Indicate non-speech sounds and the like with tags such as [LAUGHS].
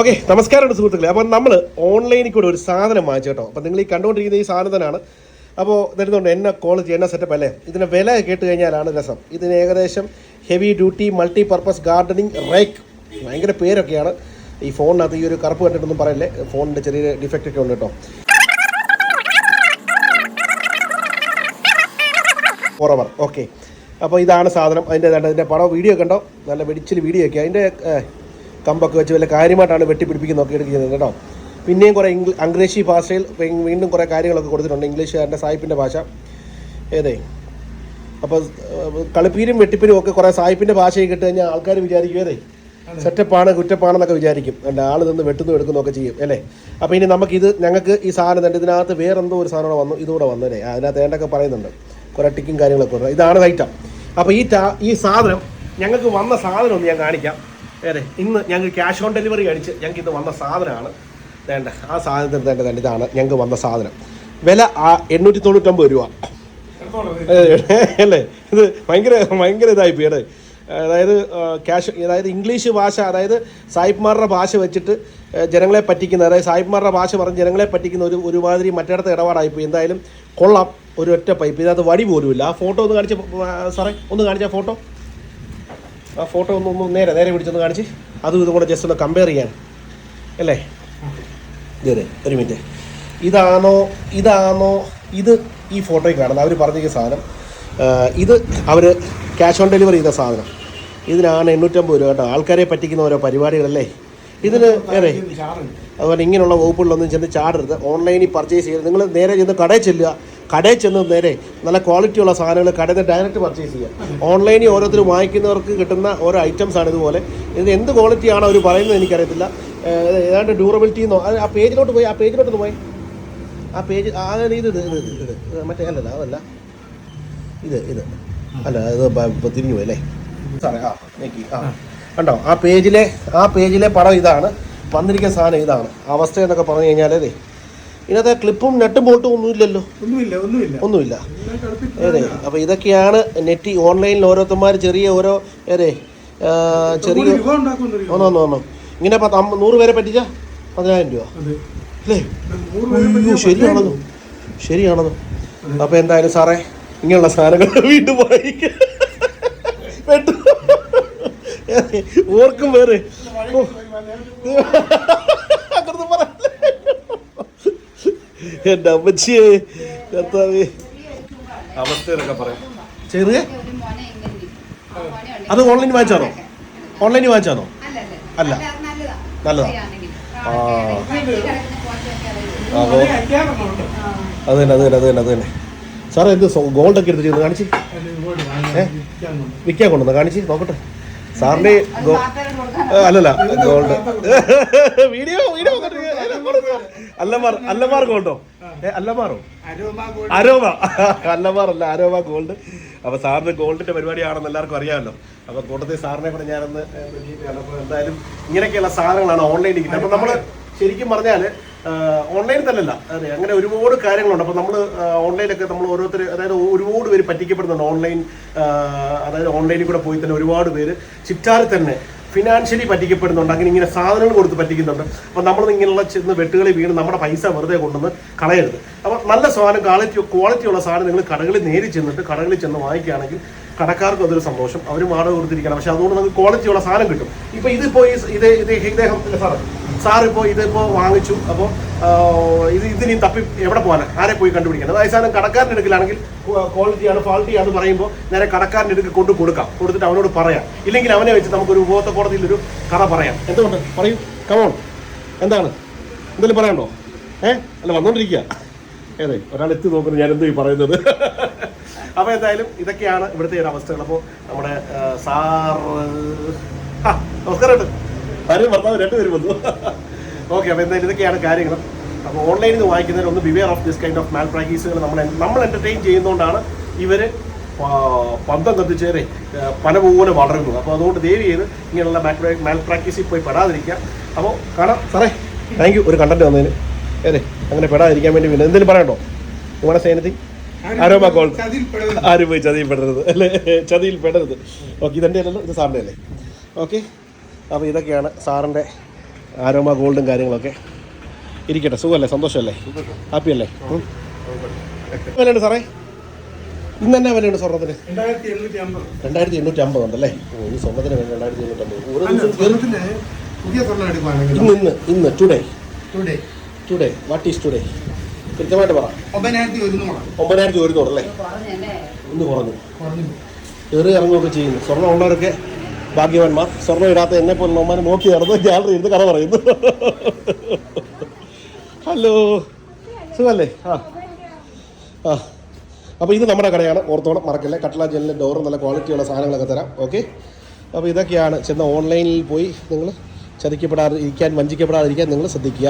Okay നമസ്കാരമുണ്ട് സുഹൃത്തുക്കളെ. അപ്പോൾ നമ്മൾ ഓൺലൈനിൽ കൂടെ ഒരു സാധനം വാങ്ങിച്ചു കേട്ടോ. അപ്പോൾ നിങ്ങൾ ഈ കണ്ടുകൊണ്ടിരിക്കുന്ന ഈ സാധനം തന്നെയാണ്. അപ്പോൾ തരുന്നുണ്ട് എന്ന ക്വാളിറ്റി എന്ന സെറ്റപ്പ് അല്ലേ? ഇതിന്റെ വില കേട്ട് കഴിഞ്ഞാലാണ് രസം. ഇതിന് ഏകദേശം heavy duty multi purpose gardening rake ഭയങ്കര പേരൊക്കെയാണ്. ഈ ഫോണിനകത്ത് ഈ ഒരു കറുപ്പ് കണ്ടിട്ടൊന്നും പറയല്ലേ? ഫോണിന്റെ ചെറിയ ഡിഫക്റ്റ് ഒക്കെ ഉണ്ട് കേട്ടോ. ഫോറവർ ഓക്കെ അപ്പോൾ ഇതാണ് സാധനം. അതിന്റെ അതിന്റെ പടം വീഡിയോ കണ്ടോ? നല്ല വെടിച്ചിൽ വീഡിയോ ഒക്കെ. അതിന്റെ കമ്പൊക്കെ വെച്ച് വല്ല കാര്യമായിട്ടാണ് വെട്ടിപ്പിടിപ്പിക്കുന്നൊക്കെ എടുക്കുന്നത് കേട്ടോ. പിന്നെയും കുറേ ഇംഗ്ലീഷ് അംഗ്രേഷി ഭാഷയിൽ വീണ്ടും കുറേ കാര്യങ്ങളൊക്കെ കൊടുത്തിട്ടുണ്ട്. ഇംഗ്ലീഷുകാരന്റെ സായിപ്പിന്റെ ഭാഷ. ഏതേ? അപ്പോൾ കളിപ്പീരും വെട്ടിപ്പീരും ഒക്കെ കുറേ സായിപ്പിന്റെ ഭാഷയിൽ കിട്ടി കഴിഞ്ഞാൽ ആൾക്കാർ വിചാരിക്കും ഏതേ? സെറ്റപ്പാണ് കുറ്റപ്പാണെന്നൊക്കെ വിചാരിക്കും. എന്റെ ആൾ നിന്ന് വെട്ടുന്നു എടുക്കുന്നൊക്കെ ചെയ്യും അല്ലേ? അപ്പോൾ ഇനി നമുക്കിത് ഞങ്ങൾക്ക് ഈ സാധനം തന്നെ ഇതിനകത്ത് വേറെന്തോ ഒരു സാധനം വന്നു ഇതുകൂടെ വന്നു അല്ലേ? അതിനകത്ത് ഏണ്ടൊക്കെ പറയുന്നുണ്ട്. കുറേ ടിക്കും കാര്യങ്ങളൊക്കെ ഉണ്ട്. ഇതാണ് ഐറ്റം. അപ്പോൾ ഈ ഈ സാധനം ഞങ്ങൾക്ക് വന്ന സാധനം ഒന്ന് ഞാൻ കാണിക്കാം. അതെ ഇന്ന് ഞങ്ങൾക്ക് ക്യാഷ് ഓൺ ഡെലിവറി അടിച്ച് ഞങ്ങൾക്ക് ഇന്ന് വന്ന സാധനമാണ്. വേണ്ട ആ സാധനത്തിന് വേണ്ട വേണ്ട ഇതാണ് ഞങ്ങൾക്ക് വന്ന സാധനം. വില ആ എണ്ണൂറ്റി തൊണ്ണൂറ്റൊമ്പത് രൂപ അല്ലേ? ഇത് ഭയങ്കര ഭയങ്കര ഇതായി അല്ലേ? അതായത് ക്യാഷ് അതായത് ഇംഗ്ലീഷ് ഭാഷ അതായത് സായിപ്പ്മാരുടെ ഭാഷ വെച്ചിട്ട് ജനങ്ങളെ പറ്റിക്കുന്ന അതായത് സായിപ്പ്മാരുടെ ഭാഷ പറഞ്ഞ് ജനങ്ങളെ പറ്റിക്കുന്ന ഒരു ഒരുമാതിരി മറ്റിടത്ത് ഇടപാടായിപ്പോയി എന്തായാലും കൊള്ളാം ഒരു ഒറ്റ പൈപ്പ്. ഇതിനകത്ത് വടി പോലുമില്ല. ആ ഫോട്ടോ ഒന്ന് കാണിച്ച സാറേ ഒന്ന് കാണിച്ച ഫോട്ടോ? ആ ഫോട്ടോ ഒന്ന് ഒന്ന് നേരെ നേരെ പിടിച്ചൊന്ന് കാണിച്ച്. അതും ഇതും കൂടെ ജസ്റ്റ് ഒന്ന് കമ്പയർ ചെയ്യാൻ. അല്ലേ? ഇതേ ഒരു മിനിറ്റ് ഇതാണോ ഇതാണോ ഇത് ഈ ഫോട്ടോയിൽ കാണുന്നത് അവർ പറഞ്ഞ സാധനം ഇത് അവർ ക്യാഷ് ഓൺ ഡെലിവറി ചെയ്ത സാധനം. ഇതിനാണ് എണ്ണൂറ്റമ്പത് രൂപ കേട്ടോ. ആൾക്കാരെ പറ്റിക്കുന്ന ഓരോ പരിപാടികളല്ലേ? ഇതിന് ഏറെ അതുപോലെ ഇങ്ങനെയുള്ള വകുപ്പുകളിലൊന്നും ചെന്ന് ചാടരുത്. ഓൺലൈനിൽ പർച്ചേസ് ചെയ്യരുത് നിങ്ങൾ നേരെ ചെന്ന് കടയിൽ ചെല്ലുക. കടയിൽ ചെന്ന് നേരെ നല്ല ക്വാളിറ്റിയുള്ള സാധനങ്ങൾ കടയിൽ നിന്ന് ഡയറക്റ്റ് പർച്ചേസ് ചെയ്യുക ഓൺലൈനിൽ ഓരോരുത്തർ വാങ്ങിക്കുന്നവർക്ക് കിട്ടുന്ന ഓരോ ഐറ്റംസ് ആണ് ഇതുപോലെ. ഇത് എന്ത് ക്വാളിറ്റിയാണ് അവർ പറയുന്നത് എനിക്കറിയത്തില്ല. ഏതാണ്ട് ഡ്യൂറബിലിറ്റി എന്നോ ആ പേജിലോട്ട് പോയി ആ പേജിലോട്ട് പോയി. ആ പേജ് ആ ഇത് ഇത് ഇത് ഇത് മറ്റേ അല്ലല്ല അതല്ല. ഇത് ഇത്. അല്ല ഇത് തിരിഞ്ഞു പോയല്ലേ ആ നീക്കി ആ. കണ്ടോ? ആ പേജിലെ ആ പേജിലെ പടം ഇതാണ്. വന്നിരിക്കുന്ന സാധനം ഇതാണ്. അവസ്ഥ എന്നൊക്കെ പറഞ്ഞു കഴിഞ്ഞാൽ ഇതിനകത്ത് ക്ലിപ്പും നെട്ടും ബോൾട്ടും ഒന്നുമില്ലല്ലോ. ഒന്നുമില്ല ഒന്നുമില്ല. ഒന്നുമില്ല. അതെ അപ്പോൾ ഇതൊക്കെയാണ് നെറ്റ് ഓൺലൈനിൽ ഓരോരുത്തന്മാർ ചെറിയ ഓരോ ഏതെ ചെറിയ രൂപ ഉണ്ടാക്കുമെന്നറിയോ ഒന്നോ ഒന്നോ ഒന്നോ ഇങ്ങനെ പത്ത് നൂറ് പേരെ പറ്റിച്ച? പതിനായിരം രൂപ. അതെ. അല്ലേ? അപ്പൊ ശരിയാണെന്നോ ശരിയാണെന്നോ അപ്പോൾ എന്തായാലും സാറേ ഇങ്ങനെയുള്ള സാധനങ്ങൾ [LAUGHS] വീണ്ടും പോയി. ഓർക്കും വേറെ. ഓ. അങ്ങനൊന്നും പറയല്ലേ. എന്റെ അമ്മച്ചിയെ കർത്താവേ അവസ്ഥയിലൊക്കെ പറയാം ചെറിയ. അത് ഓൺലൈനിൽ വാങ്ങിച്ചാണോ ഓൺലൈനിൽ വാങ്ങിച്ചാണോ അല്ല. നല്ലതാ. ആ. അപ്പോൾ അത് തന്നെ അത് തന്നെ അത് തന്നെ അത് തന്നെ സാറേ എന്ത് ഗോൾഡ് ഒക്കെ എടുത്തിട്ട് കാണിച്ച് ഏ? വിൽക്കാൻ കൊണ്ടുവന്നോ കാണിച്ച് നോക്കട്ടെ സാറിന്റെ അല്ലല്ല ഗോൾഡ്. വീഡിയോ വീഡിയോ അല്ലമാർ അല്ലമാർ ഗോൾഡോ? ഏ അല്ലമാറോ? അരോമ. അല്ലമാർ അല്ല അരോമ ഗോൾഡ്. അപ്പൊ സാറിന് ഗോൾഡിന്റെ പരിപാടിയാണെന്ന് എല്ലാവർക്കും അറിയാമല്ലോ. അപ്പൊ കൂട്ടത്തിൽ സാറിനെ കൂടെ ഞാനൊന്ന് എന്തായാലും ഇങ്ങനെയൊക്കെയുള്ള സാധനങ്ങളാണ് ഓൺലൈനിൽ ഇരിക്കുന്നത് അപ്പൊ നമ്മൾ ശരിക്കും പറഞ്ഞാൽ ഓൺലൈനിൽ തന്നെയല്ല. അതെ അങ്ങനെ ഒരുപാട് കാര്യങ്ങളുണ്ട്. അപ്പോൾ നമ്മൾ ഓൺലൈനൊക്കെ നമ്മൾ ഓരോരുത്തർ അതായത് ഒരുപാട് പേര് പറ്റിക്കപ്പെടുന്നുണ്ട് ഓൺലൈൻ അതായത് ഓൺലൈനിൽ കൂടെ പോയി തന്നെ ഒരുപാട് പേര്. ചിറ്റാറിൽ തന്നെ ഫിനാൻഷ്യലി പറ്റിക്കപ്പെടുന്നുണ്ട്. അങ്ങനെ ഇങ്ങനെ സാധനങ്ങൾ കൊടുത്ത് പറ്റിക്കുന്നുണ്ട്. അപ്പോൾ നമ്മൾ ഇങ്ങനെയുള്ള ചെന്ന് വെട്ടുകളിൽ വീണ് നമ്മുടെ പൈസ വെറുതെ കൊണ്ടുവന്ന് കളയരുത്. അപ്പോൾ നല്ല സാധനം ക്വാളിറ്റി ക്വാളിറ്റി ഉള്ള സാധനം നിങ്ങൾ കടകളിൽ നേരി ചെന്നിട്ട് കടകളിൽ ചെന്ന് വാങ്ങിക്കുകയാണെങ്കിൽ കടക്കാർക്കും അതൊരു സന്തോഷം. അവർ വാടക കൊടുത്തിരിക്കണം പക്ഷേ അതുകൊണ്ട് നമുക്ക് ക്വാളിറ്റിയുള്ള സാധനം കിട്ടും. ഇപ്പോൾ ഇതിപ്പോൾ ഈ ഇത് ഇത് ഇദ്ദേഹം സാറേ സാർ ഇപ്പോൾ ഇതിപ്പോൾ വാങ്ങിച്ചു. അപ്പോൾ ഇത് ഇതിനി തപ്പി എവിടെ പോകാനാണ് ആരെ പോയി കണ്ടുപിടിക്കണം അതായത് സാധനം കടക്കാരന്റെ അടുക്കലാണെങ്കിൽ ക്വാളിറ്റിയാണ് ക്വാളിറ്റിയാണ് പറയുമ്പോൾ നേരെ കടക്കാരന്റെ അടുക്ക് കൊണ്ട് കൊടുക്കാം. കൊടുത്തിട്ട് അവനോട് പറയാം. ഇല്ലെങ്കിൽ അവനെ വെച്ച് നമുക്കൊരു ഉപഭോക്തൃ കോടതിയിൽ ഒരു കഥ പറയാം. എന്തുകൊണ്ട്? പറയൂ. കമോൺ എന്താണ്? എന്തെങ്കിലും പറയണ്ടോ ഏ? അല്ല വന്നോണ്ടിരിക്കുക ഏതെ ഒരാൾ എത്തി നോക്കുന്നു. ഞാൻ എന്തോ ഈ പറയുന്നത്? അപ്പോൾ എന്തായാലും ഇതൊക്കെയാണ് ഇവിടുത്തെ ഒരു അവസ്ഥകൾ. അപ്പോൾ നമ്മുടെ സാർ ആ നമസ്കാരം ഭാര്യ ഭർത്താവ് രണ്ടുപേരും വന്നു. ഓക്കെ അപ്പോൾ എന്തായാലും ഇതൊക്കെയാണ് കാര്യങ്ങൾ. അപ്പോൾ ഓൺലൈനിൽ നിന്ന് വാങ്ങിക്കുന്നതിൽ ഒന്ന് beware of this kind of മാൽ പ്രാക്ടീസുകൾ നമ്മൾ നമ്മൾ എന്റർടൈൻ ചെയ്യുന്നതുകൊണ്ടാണ് ഇവർ പന്തം കത്തിച്ചേരെ പല പോലെ വളരുന്നു അപ്പോൾ അതുകൊണ്ട് ദേവി ചെയ്ത് ഇങ്ങനെയുള്ള മാൽ പ്രാക്ടീസിൽ പോയി പെടാതിരിക്കുക. അപ്പോൾ കാണാം. സാറേ താങ്ക് യു ഒരു കണ്ടന്റ് വന്നതിന്. ഏതെ അങ്ങനെ പെടാതിരിക്കാൻ വേണ്ടി പിന്നെ എന്തെങ്കിലും പറയണ്ടോ നിങ്ങളുടെ സേനത്തിൽ? ആരോമ ഗോൾഡ് ആരും പോയി ചതിയിൽ പെടരുത് അല്ലേ? ചതിയിൽ പെടരുത് ഓക്കെ ഇതെന്റെ അല്ലല്ലോ ഇത് സാറിന്റെ അല്ലേ ഓക്കെ അപ്പോൾ ഇതൊക്കെയാണ് സാറിന്റെ ആരോമ ഗോൾഡും കാര്യങ്ങളൊക്കെ. ഇരിക്കട്ടെ സുഖമല്ലേ? സന്തോഷമല്ലേ? ഹാപ്പി അല്ലേ? ഉം. വിലയുണ്ട് സാറേ? ഇന്ന് തന്നെ വിലയുണ്ട് സ്വർണത്തിന്? രണ്ടായിരത്തി എണ്ണൂറ്റി അമ്പത് രണ്ടായിരത്തി എണ്ണൂറ്റി അമ്പത് ഉണ്ടല്ലേ ഓ ഈ സ്വർണത്തിന് വില രണ്ടായിരത്തി എണ്ണൂറ്റി അമ്പത് ഇന്ന് ഇന്ന് ഇന്ന് today today today what is today കൃത്യമായിട്ട് പറ. ഒമ്പതിനായിരത്തി ഒരുന്നൂറ് അല്ലേ? കുറഞ്ഞു. കുറഞ്ഞു. കയറി ഇറങ്ങുകയൊക്കെ ചെയ്യുന്നു. സ്വർണം ഉള്ളവരൊക്കെ ഭാഗ്യവാന്മാർ. സ്വർണം ഇടാത്ത എന്നെ പോലെ നമ്മാൻ നോക്കി നടന്ന് ഗ്യാലറി ഇരുന്ന് കഥ പറയുന്നു. ഹലോ സുഖല്ലേ? ആ. ആ. അപ്പോൾ ഇത് നമ്മുടെ കടയാണ്. ഓർത്തോണം മറക്കല്ലേ? കട്ട്ല ജനലിന്റെ ഡോറ് നല്ല ക്വാളിറ്റിയുള്ള സാധനങ്ങളൊക്കെ തരാം. ഓക്കെ അപ്പോൾ ഇതൊക്കെയാണ് ചെന്ന ഓൺലൈനിൽ പോയി നിങ്ങൾ ചതിക്കപ്പെടാതിരിക്കാൻ വഞ്ചിക്കപ്പെടാതിരിക്കാൻ നിങ്ങൾ ശ്രദ്ധിക്കുക.